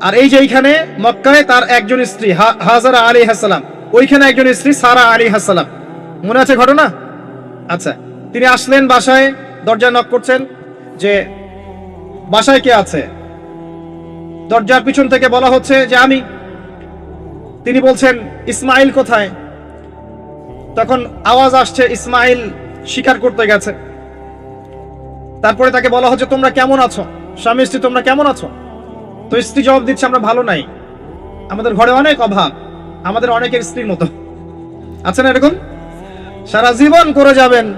আর এই যে এইখানে মক্কায় তার একজন স্ত্রী হাজারা আলী হাসালাম ওইখানে একজন স্ত্রী, সারা আলী হাসালাম মনে আছে ঘটনা? আচ্ছা তিনি আসলেন বাসায় দরজা নক করছেন যে, বাসায় কে আছে? দরজার পিছন থেকে বলা হচ্ছে যে, আমি। তিনি বলছেন, ইসমাইল কোথায়? তখন আওয়াজ আসছে, ইসমাইল শিকার করতে গেছে। তারপরে তাকে বলা হচ্ছে, তোমরা কেমন আছো? স্বামী স্ত্রী, তোমরা কেমন আছো? তো স্ত্রী জবাব দিচ্ছে, আমরা ভালো নাই। আমাদের ঘরে অনেক অভাব। আমাদের অনেকের স্ত্রীর মতো। আছে না এরকম? সারা জীবন করে যাবেন।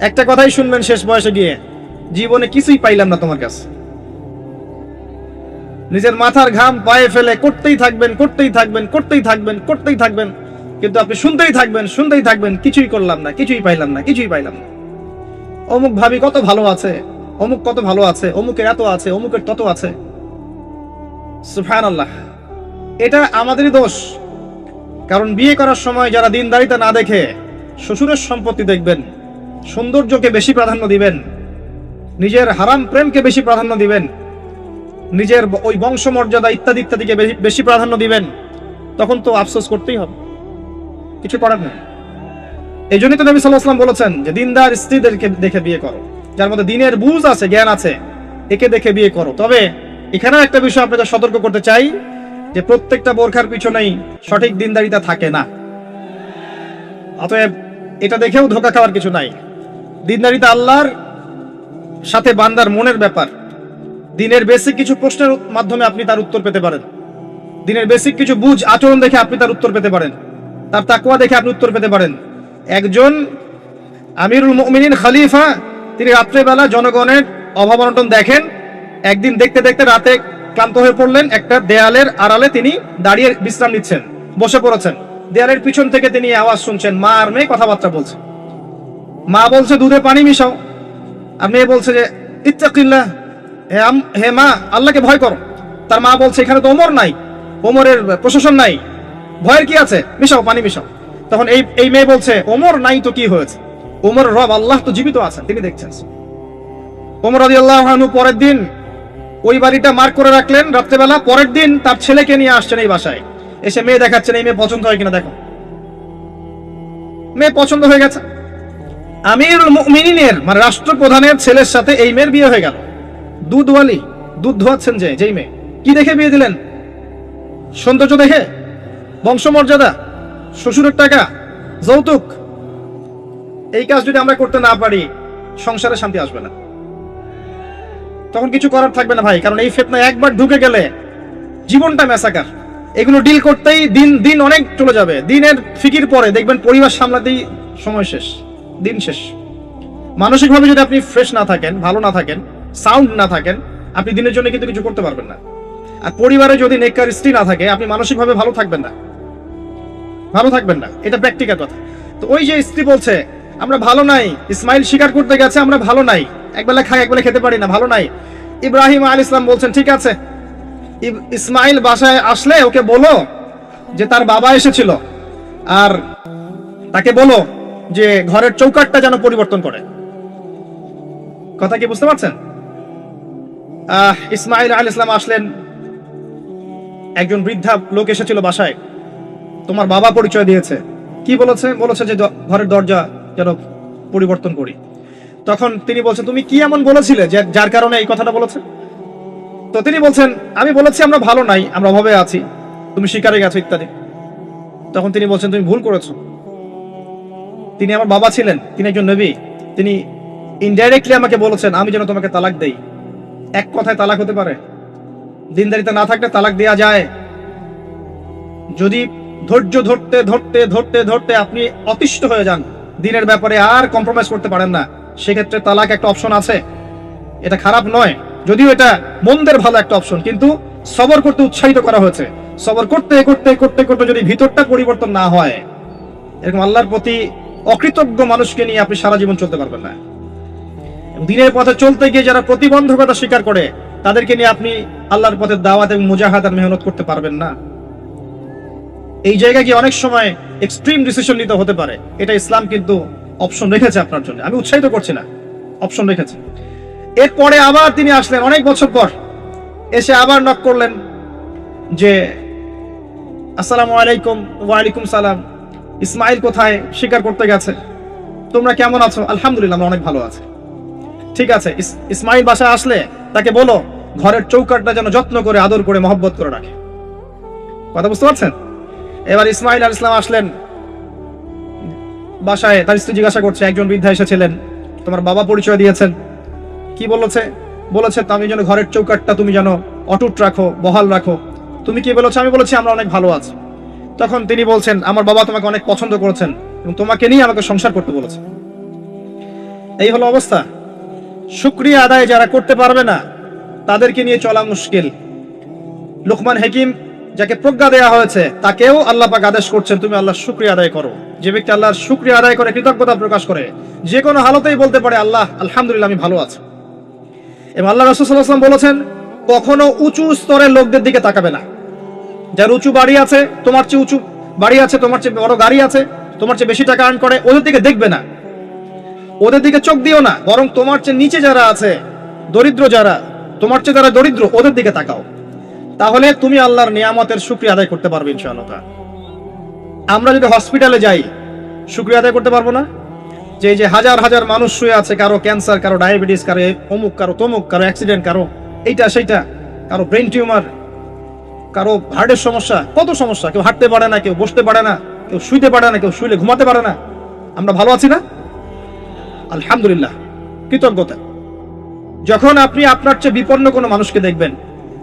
একটা কথাই শুনবেন শেষ বয়সে গিয়ে, জীবনে কিছুই পাইলাম না তোমার কাছে। নিজের মাথার ঘাম পায়ে ফেলে করতেই থাকবেন করতেই থাকবেন করতেই থাকবেন করতেই থাকবেন। কিন্তু আপনি শুনতেই থাকবেন শুনতেই থাকবেন, কিছুই করলাম না, কিছুই পাইলাম না, কিছুই পাইলাম না। অমুক ভাবি কত ভালো আছে, অমুক কত ভালো আছে, অমুকের এত আছে, অমুকের তত আছে। সুফান আল্লাহ এটা আমাদেরই দোষ। কারণ বিয়ে করার সময় যারা দিনদারিতা না দেখে, শ্বশুরের সম্পত্তি দেখবেন, সৌন্দর্যকে বেশি প্রাধান্য দিবেন, নিজের হারাম প্রেমকে বেশি প্রাধান্য দিবেন, নিজের ওই বংশমর্যাদা ইত্যাদি ইত্যাদিকে বেশি- প্রাধান্য দিবেন, তখন তো আফসোস করতেই হবে। কিছু করার নেই। এই জন্যই তো নবী সাল্লাহ আসলাম বলেছেন যে, দিনদার স্ত্রীদেরকে দেখে বিয়ে করো। যার মধ্যে দিনের বুঝ আছে, জ্ঞান আছে, একে দেখে বিয়ে করো। তবে এখানেও একটা বিষয় আপনাদের সতর্ক করতে চাই, যে প্রত্যেকটা বোরখার পিছনেই সঠিক দিনদারিতা থাকে না। অতএব এটা দেখেও ধোকা খাওয়ার কিছু নাই। দিনদারিতা আল্লাহর সাথে বান্দার মনের ব্যাপার। দিনের বেসিক কিছু প্রশ্নের মাধ্যমে আপনি তার উত্তর পেতে পারেন। দিনের বেসিক কিছু বুঝ আচরণ দেখে আপনি তার উত্তর পেতে পারেন। তার তাকুয়া দেখে আপনি উত্তর পেতে পারেন। একজন আমিরুল মুমিনিন খালিফা, তিনি রাত্রেবেলা জনগণের অভাব অনটন দেখেন একদিন দেখতে দেখতে রাতে ক্লান্ত হয়ে পড়লেন একটা দেয়ালের আড়ালে তিনি দাঁড়িয়ে বিশ্রাম নিচ্ছেন, বসে পড়েছেন। দেয়ালের পিছন থেকে তিনি আওয়াজ শুনছেন, মা আর মেয়ে কথাবার্তা বলছে। মা বলছে, দুধে পানি মিশাও। আর মেয়ে বলছে যে, ইত্তাকিল্লাহ, হে আম- হে মা, আল্লাহকে ভয় করো। তার মা বলছে, এখানে তো ওমর নাই, ওমরের প্রশাসন নাই। ভয়ের কি আছে? মিশাও, পানি মিশাও। তখন এই এই মেয়ে বলছে, ওমর নাই তো কি হয়েছে? ওমর রব আল্লাহ তো জীবিত আছেন। তিনি দেখছেন। ওমর রাজি আল্লাহ পরের দিন ওই বাড়িটা মার্ক করে রাখলেন রাত্রেবেলা, পরের দিন তার ছেলেকে নিয়ে আসছেন এই বাসায়। এসে মেয়ে দেখাচ্ছেন, এই মেয়ে পছন্দ হয় কিনা দেখো। মেয়ে পছন্দ হয়ে গেছে। আমিরুল মুমিনিনের মানে রাষ্ট্রপ্রধানের ছেলের সাথে এই মেয়ের বিয়ে হয়ে গেল। দুধওয়ালি দুধ ধোয়াচ্ছেন যে, যেই মেয়ে। কি দেখে বিয়ে দিলেন? সৌন্দর্য দেখে? বংশমর্যাদা? শ্বশুরের টাকা? যৌতুক? এই কাজ যদি আমরা করতে না পারি, সংসারে শান্তি আসবে না। তখন কিছু করার থাকবে না ভাই, কারণ এই ফেতনা একবার ঢুকে গেলে জীবনটা মেসাকার এগুলো ডিল করতেই দিন দিন অনেক চলে যাবে। দিনের ফিকির পরে দেখবেন পরিবার সামলাতেই সময় শেষ, দিন শেষ। মানসিকভাবে যদি আপনি ফ্রেশ না থাকেন, ভালো না থাকেন সাউন্ড না থাকেন, আপনি দিনের জন্য কিন্তু কিছু করতে পারবেন না। আর পরিবারে যদি নেককার স্ত্রী না থাকে, আপনি মানসিকভাবে ভালো থাকবেন না। ভালো থাকবেন না, এটা প্র্যাকটিক্যাল কথা। তো ওই যে স্ত্রী বলছে আমরা ভালো নাই, ইসমাইল শিকার করতে গেছে, আমরা ভালো নাই। একবেলা খাই, একবেলা খেতে পারি না, ভালো নাই। ইব্রাহিম আল ইসলাম বলছেন, ঠিক আছে। ইসমাইল বাসায় আসলে ওকে বলো যে তার বাবা এসেছিল আর তাকে বলো যে ঘরের চৌকাটটা যেন পরিবর্তন করে। কথা কি বুঝতে পারছেন? ইসমাইল আল ইসলাম আসলেন। একজন বৃদ্ধা লোক এসেছিল বাসায়। তোমার বাবা পরিচয় দিয়েছে। কি বলেছে? বলেছে যে ঘরের দরজা যেন পরিবর্তন করি। তখন তিনি বলছেন, তুমি কি এমন বলেছিলে যে যার কারণে এই কথাটা বলেছে? তো তিনি বলছেন, আমি বলেছি আমরা ভালো নাই, আমরা অভাবে আছি, তুমি শিকারে গেছো, ইত্যাদি। তখন তিনি বলছেন, তুমি ভুল করেছ। তিনি আমার বাবা ছিলেন, তিনি একজন নবী, তিনি ইনডাইরেক্টলি আমাকে বলেছেন, আমি যেন তোমাকে তালাক দেই। এক কথায় তালাক হতে পারে। দিনদারিতে না থাকলে তালাক দেয়া যায়। যদি ধৈর্য ধরতে ধরতে ধরতে ধরতে আপনি অতিষ্ঠ হয়ে যান দিনের ব্যাপারে আর কম্প্রোমাইজ করতে পারেন না। সেক্ষেত্রে তালাক একটা অপশন আছে। এটা খারাপ নয়। যদিও এটা মন্দের ভালো একটা অপশন কিন্তু সবর করতে উৎসাহিত করা হয়েছে। সবর করতে করতে করতে করতে যদি ভিতরটা পরিবর্তন না হয়, এরকম আল্লাহর প্রতি অকৃতজ্ঞ মানুষকে নিয়ে আপনি সারা জীবন চলতে পারবেন না। দিনের পথে চলতে গিয়ে যারা প্রতিবন্ধকতা স্বীকার করে, তাদেরকে নিয়ে আপনি আল্লাহর পথে দাওয়াত এবং মুজাহাদ আর মেহনত করতে পারবেন না। এই জায়গায় গিয়ে অনেক সময় এক্সট্রিম ডিসিশন নিতে হতে পারে। এটা ইসলাম কিন্তু অপশন রেখেছে আপনার জন্য। আমি উৎসাহিত করছি না। অপশন রেখেছে। এরপরে আবার তিনি আসলেন অনেক বছর পর। এসে আবার নক করলেন যে, আসসালামু আলাইকুম, ওয়ালাইকুম সালাম। ইসমাইল কোথায়? স্বীকার করতে গেছে। তোমরা কেমন আছো? আলহামদুলিল্লাহ, আমরা অনেক ভালো আছি। ঠিক আছে ইসমাইল বাসা আসলে তাকে বলো, ঘরের চৌকাটটা যেন যত্ন করে, আদর করে, মহব্বত করে রাখে। কথা বুঝতে পারছেন? এবার ইসমাইল আল ইসলাম আসলেন বাসায়, তার স্ত্রী জিজ্ঞাসা করছে, একজন বৃদ্ধা এসেছিলেন, তোমার বাবা পরিচয় দিয়েছেন? কি বলেছে? বলেছে তুমি যেন ঘরের চৌকাটটা তুমি যেন অটুট রাখো, বহাল রাখো। তুমি কি বলেছ? আমি বলেছি, আমরা অনেক ভালো আছি। তখন তিনি বলছেন, আমার বাবা তোমাকে অনেক পছন্দ করেছেন এবং তোমাকে নিয়ে আমাকে সংসার করতে বলেছে। এই হলো অবস্থা। শুক্রিয়া আদায় যারা করতে পারবে না, তাদেরকে নিয়ে চলা মুশকিল। লোকমান হাকিম যাকে প্রজ্ঞা দেয়া হয়েছে, তাকেও আল্লাহ পাক আদেশ করছেন, তুমি আল্লাহর শুক্রিয়া আদায় করো। যে ব্যক্তি আল্লাহর শুক্রিয়া আদায় করে কৃতজ্ঞতা প্রকাশ করে, যে কোনো হালতেই বলতে পারে, আল্লাহ, আলহামদুলিল্লাহ, আমি ভালো আছি। এবং আল্লাহ রসুল্লাহাম বলেছেন, কখনো উঁচু স্তরের লোকদের দিকে তাকাবে না। যার উঁচু বাড়ি আছে, তোমার চেয়ে উঁচু বাড়ি আছে, তোমার চেয়ে বড় গাড়ি আছে, তোমার চেয়ে বেশি টাকা আর্ন করে, ওদের দিকে দেখবে না। ওদের দিকে চোখ দিও না, বরং তোমার চেয়ে নিচে যারা আছে, দরিদ্র যারা, তোমার চেয়ে যারা দরিদ্র, ওদের দিকে তাকাও। তাহলে তুমি আল্লাহর নিয়ামতের শুক্রিয়া আদায় করতে পারবে ইনশাআল্লাহ আমরা যদি হসপিটালে যাই, শুক্রিয়া আদায় করতে পারব না? যে যে হাজার হাজার মানুষ শুয়ে আছে, কারও ক্যান্সার, কারও ডায়াবেটিস, কারও অমুক, কারও তমুক, কারও অ্যাক্সিডেন্ট, কারও এইটা সেইটা, কারও ব্রেন টিউমার, কারও হার্টের সমস্যা, কত সমস্যা? কেউ হাঁটতে পারে না, কেউ বসতে পারে না, কেউ শুইতে পারে না, কেউ শুইলে ঘুমাতে পারে না। আমরা ভালো আছি না? আলহামদুলিল্লাহ, কৃতজ্ঞতা। যখন আপনি আপনার চেয়ে বিপন্ন কোনো মানুষকে দেখবেন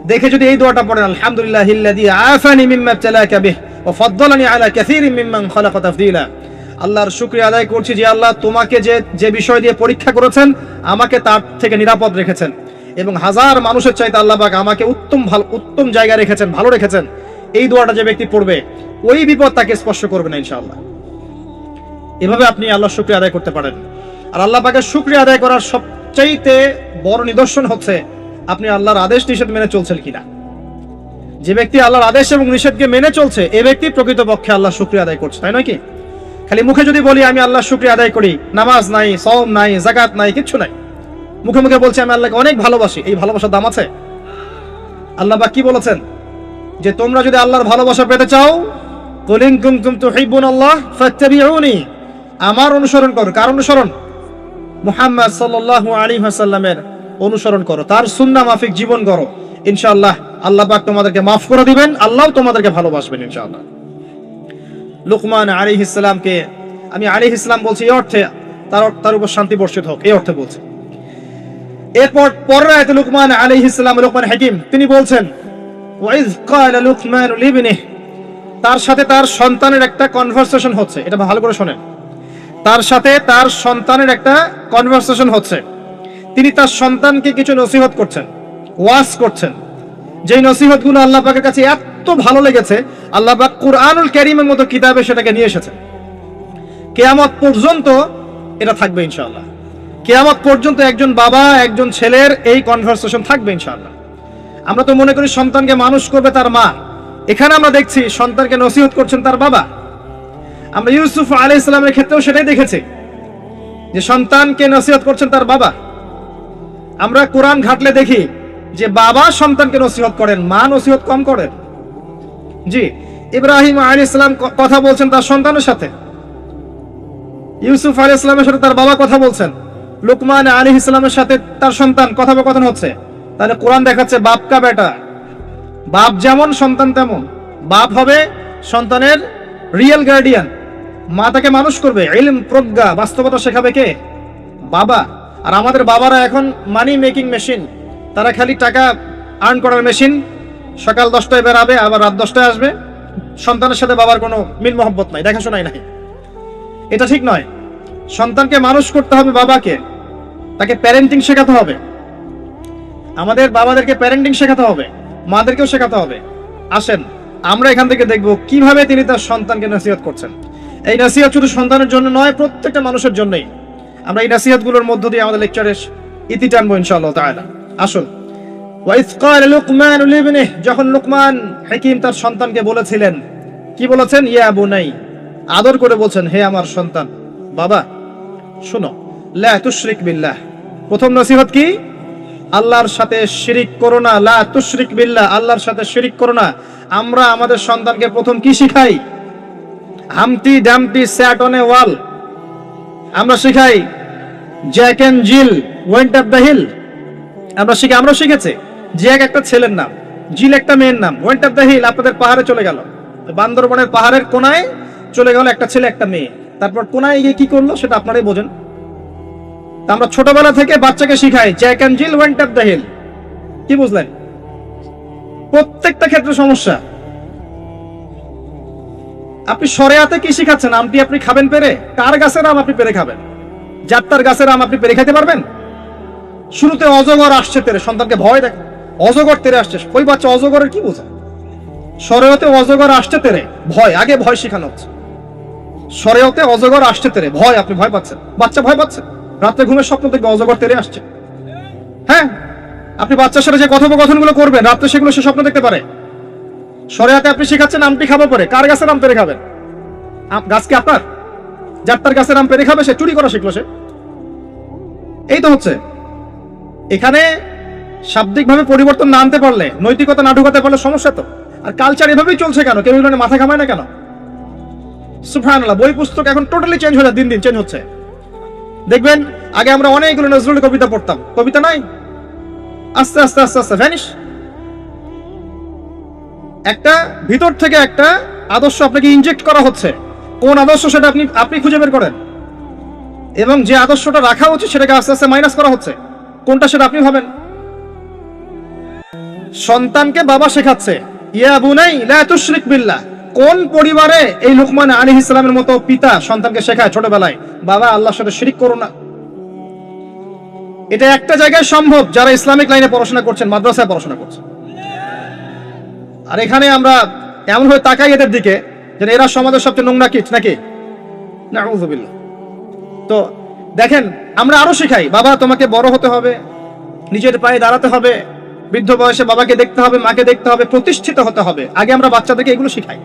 দেখে যদি এই দোয়াটা পড়েন, আলহামদুলিল্লাহ ইল্লাযী আফানি মিম্মা ইবতালাকা বিহ ওয়া ফাদ্দালানি আলা কাসীরিন মিম্মান খালাকা তাফদীলা। আল্লাহর শুকরিয়া আদায় করছি যে আল্লাহ তোমাকে যে যে বিষয় দিয়ে পরীক্ষা করেছেন, আমাকে তার থেকে নিরাপদ রেখেছেন এবং হাজার মানুষের চাইতে আল্লাহ পাক আমাকে উত্তম ভালো, উত্তম জায়গায় রেখেছেন, ভালো রেখেছেন। এই দোয়াটা যে ব্যক্তি পড়বে, ওই বিপদ তাকে স্পর্শ করবে না ইনশাআল্লাহ। এভাবে আপনি আল্লাহর শুক্রিয়া আদায় করতে পারেন। আর আল্লাহ পাকের শুক্রিয়া আদায় করার সবচাইতে বড় নিদর্শন হচ্ছে আপনি আল্লাহর আদেশ নিষেধ মেনে চলছেন কিনা? যে ব্যক্তি আল্লাহর আদেশ এবং নিষেধকে মেনে চলছে, এ ব্যক্তি প্রকৃতপক্ষে আল্লাহ শুক্রিয়া আদায় করছে, তাই নয় কি? খালি মুখে যদি বলি, আমি আল্লাহ শুক্রিয়া আদায় করি, নামাজ নাই সওম নাই জাকাত নাই, কিচ্ছু নাই। মুখে মুখে বলছি, আমি আল্লাহকে অনেক ভালোবাসি। এই ভালোবাসার দাম আছে? আল্লাহ বা কি বলেছেন? যে তোমরা যদি আল্লাহর ভালোবাসা পেতে চাও কুলিন কুনতুম তুহিব্বুনাল্লাহ ফাত্তাবিউনি। আমার অনুসরণ করো। কার অনুসরণ? মুহাম্মদ সাল্লাল্লাহু আলাইহি ওয়াসাল্লামের অনুসরণ করো। তার সুন্নাহ মাফিক জীবন করো ইনশাআল্লাহ আল্লাহ পাক তোমাদেরকে মাফ করে দিবেন, আল্লাহ তোমাদেরকে ভালোবাসবেন ইনশাআল্লাহ। লুকমান আলাইহিস সালামকে, আমি আলাইহিস সালাম বলছি এই অর্থে, তার তার উপর শান্তি বর্ষিত হোক, এই অর্থে বলছি। এরপর পরের আয়াতে লুকমান আলাইহিস সালাম, লুকমান হাকিম, তিনি বলছেন লুকমান তার সাথে তার সন্তানের একটা কনভারসেশন হচ্ছে। এটা ভালো করে শোনেন। তার সাথে তার সন্তানের একটা কনভারসেশন হচ্ছে। তিনি তার সন্তানকে কিছু নসিহত করছেন, ওয়াজ করছেন। যেই নসিহতগুলো আল্লাহ পাকের কাছে এত ভালো লেগেছে, আল্লাহ কুরআনুল কারীমের মতো কিতাবে সেটাকে নিয়ে এসেছে কেয়ামত পর্যন্ত এটা থাকবে ইনশাআল্লাহ। কেয়ামত পর্যন্ত একজন বাবা, একজন ছেলের এই কনভারসেশন থাকবে ইনশাআল্লাহ। আমরা তো মনে করি সন্তানকে মানুষ করবে তার মা। এখানে আমরা দেখছি সন্তানকে নসিহত করছেন তার বাবা। আমরা ইউসুফ আলাই ইসলামের ক্ষেত্রেও সেটাই দেখেছি যে সন্তানকে নসিহত করছেন তার বাবা। আমরা কোরআন ঘাটলে দেখি যে বাবা সন্তানকে নসিহত করেন, মা নসিহত কম করেন। জি, ইব্রাহিম আলী ইসলাম কথা বলছেন তার সন্তানের সাথে। ইউসুফ আলী ইসলামের সাথে তার বাবা কথা বলছেন। লুকমান আলী ইসলামের সাথে তার সন্তান কথোপকথন হচ্ছে। তাহলে কোরআন দেখাচ্ছে, বাপ কা বেটা? বাপ যেমন, সন্তান তেমন। বাপ হবে সন্তানের রিয়েল গার্ডিয়ান মা তাকে মানুষ করবে, ইলম, প্রজ্ঞা, বাস্তবতা শেখাবে কে? বাবা। আর আমাদের বাবারা এখন মানি মেকিং মেশিন তারা খালি টাকা আর্ন করার মেশিন সকাল দশটায় বেরাবে, আবার রাত দশটায় আসবে। সন্তানের সাথে বাবার কোনো মিল মহব্বত নাই, দেখাশোনাই নাই। এটা ঠিক নয়। সন্তানকে মানুষ করতে হবে বাবাকে। তাকে প্যারেন্টিং শেখাতে হবে। আমাদের বাবাদেরকে প্যারেন্টিং শেখাতে হবে। মাদেরকেও শেখাতে হবে। আসেন, আমরা এখান থেকে দেখব কীভাবে তিনি তার সন্তানকে নসিহত করছেন। এই নসিহত শুধু সন্তানের জন্য নয়, প্রত্যেকটা মানুষের জন্যই। আমরা এই নসিহতগুলোর মধ্য দিয়ে আমাদের লেকচারের ইতি টানবো ইনশাআল্লাহ তাআলা। আসুন। যখন লুকমান হাকিম তার সন্তানকে বলেছিলেন, কি বলেছেন? ইয়া বুনাই, আদর করে বলছেন, হে আমার সন্তান, বাবা, শোনো, লা তুশরিক বিল্লাহ। প্রথম নসিহত কি? আল্লাহর সাথে শিরিক করো না, লা তুশরিক বিল্লাহ, আল্লাহর সাথে শিরিক করো না। আমরা আমাদের সন্তানকে প্রথম কি শিখাই? Humpty Dumpty sat on a wall. আমরা শিখাই Jack and Jill went up the hill আমরা শিখে আমরা শিখেছি। জ্যাক একটা ছেলের নাম জিল একটা মেয়ের নাম ওয়েন্ট আপ দ্য হিল আপনাদের পাহাড়ে চলে গেল। বান্দরবনের পাহাড়ের কোনায় চলে গেল একটা ছেলে, একটা মেয়ে। তারপর কোনায় গিয়ে কি করল সেটা আপনারাই বোঝেন। আমরা ছোটবেলা থেকে বাচ্চাকে শিখাই Jack and Jill went up the hill কি বুঝলেন? প্রত্যেকটা ক্ষেত্রে সমস্যা। আপনি সরেয়াতে কি শিখাচ্ছেন? আমটি আপনি খাবেন পেরে? কার গাছের আম আপনি পেরে খাবেন? যাত্রার গাছের আম আপনি পেরে খেতে পারবেন? শুরুতে অজগর আসছে তেরে, সন্তানকে ভয় দেখ। অজগর তেরে আসছে। ওই বাচ্চা, অজগরের কি বোঝে? সরেয়তে অজগর আসছে তেরে, ভয়। আগে ভয় শেখানো হচ্ছে। সরেয়তে অজগর আসছে তেরে, ভয়। আপনি ভয় পাচ্ছেন? বাচ্চা ভয় পাচ্ছে? রাত্রে ঘুমের স্বপ্ন দেখবে অজগর তেরে আসছে। হ্যাঁ? আপনি বাচ্চার সাথে যে কথোপকথনগুলো করবেন, রাত্রে সেগুলো সে স্বপ্ন দেখতে পারে। সরেয়াতে আপনি শেখাচ্ছেন, আমটি খাব পরে। কার গাছের আম পেরে খাবেন? গাছ কি আপনার? যার তার গাছের আম পেরে খাবে সে? চুরি করা শিখলো সে? এই তো হচ্ছে। এখানে শাব্দিকভাবে পরিবর্তন না আনতে পারলে, নৈতিকতা না ঢুকাতে পারলে সমস্যা তো। আর কালচার এভাবেই চলছে কেন? কেউ মাথা ঘামায় না কেন? সুফানাল্লাহ বই পুস্তক এখন টোটালি চেঞ্জ হয়ে দিন দিন চেঞ্জ হচ্ছে। দেখবেন, আগে আমরা অনেকগুলো নজরুল কবিতা পড়তাম। কবিতা নাই? আস্তে আস্তে আস্তে আস্তে ভ্যানিশ একটা ভিতর থেকে একটা আদর্শ আপনাকে ইনজেক্ট করা হচ্ছে। কোন আদর্শ সেটা আপনি আপনি খুঁজে বের করেন। এবং যে আদর্শটা রাখা উচিত সেটাকে আস্তে আস্তে মাইনাস করা হচ্ছে। কোনটা সেটা আপনি ভাবেন? সন্তানকে বাবা শেখাচ্ছে, ইয়া কোন পরিবারে এই লুকমান আলী ইসলামের মতো পিতা সন্তানকে শেখায় ছোটবেলায়? বাবা আল্লাহর সাথে শিরিক করো না। এটা একটা জায়গায় সম্ভব যারা ইসলামিক লাইনে পড়াশোনা করছেন, মাদ্রাসায় পড়াশোনা করছেন। আর এখানে আমরা এমন হয়ে তাকাই এদের দিকে, যেন এরা সমাজের সবচেয়ে নোংরা কিট নাকি? না তো দেখেন, আমরা আরও শিখাই, বাবা, তোমাকে বড় হতে হবে, নিজের পায়ে দাঁড়াতে হবে, বৃদ্ধ বয়সে বাবাকে দেখতে হবে, মাকে দেখতে হবে, প্রতিষ্ঠিত হতে হবে। আগে আমরা বাচ্চাদেরকে এগুলো শিখাই।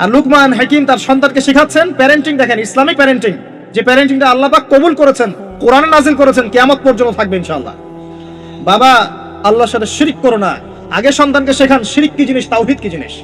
আর লুকমান হাকিম তার সন্তানকে শেখাচ্ছেন প্যারেন্টিং দেখেন, ইসলামিক প্যারেন্টিং যে প্যারেন্টিংটা আল্লাহ পাক কবুল করেছেন, কোরআনে নাজিল করেছেন, কিয়ামত পর্যন্ত থাকবে ইনশাআল্লাহ। বাবা, আল্লাহর সাথে শিরিক করো না। আগে সন্তানকে শেখান শিরিক কি জিনিস তাওহিদ কি জিনিস।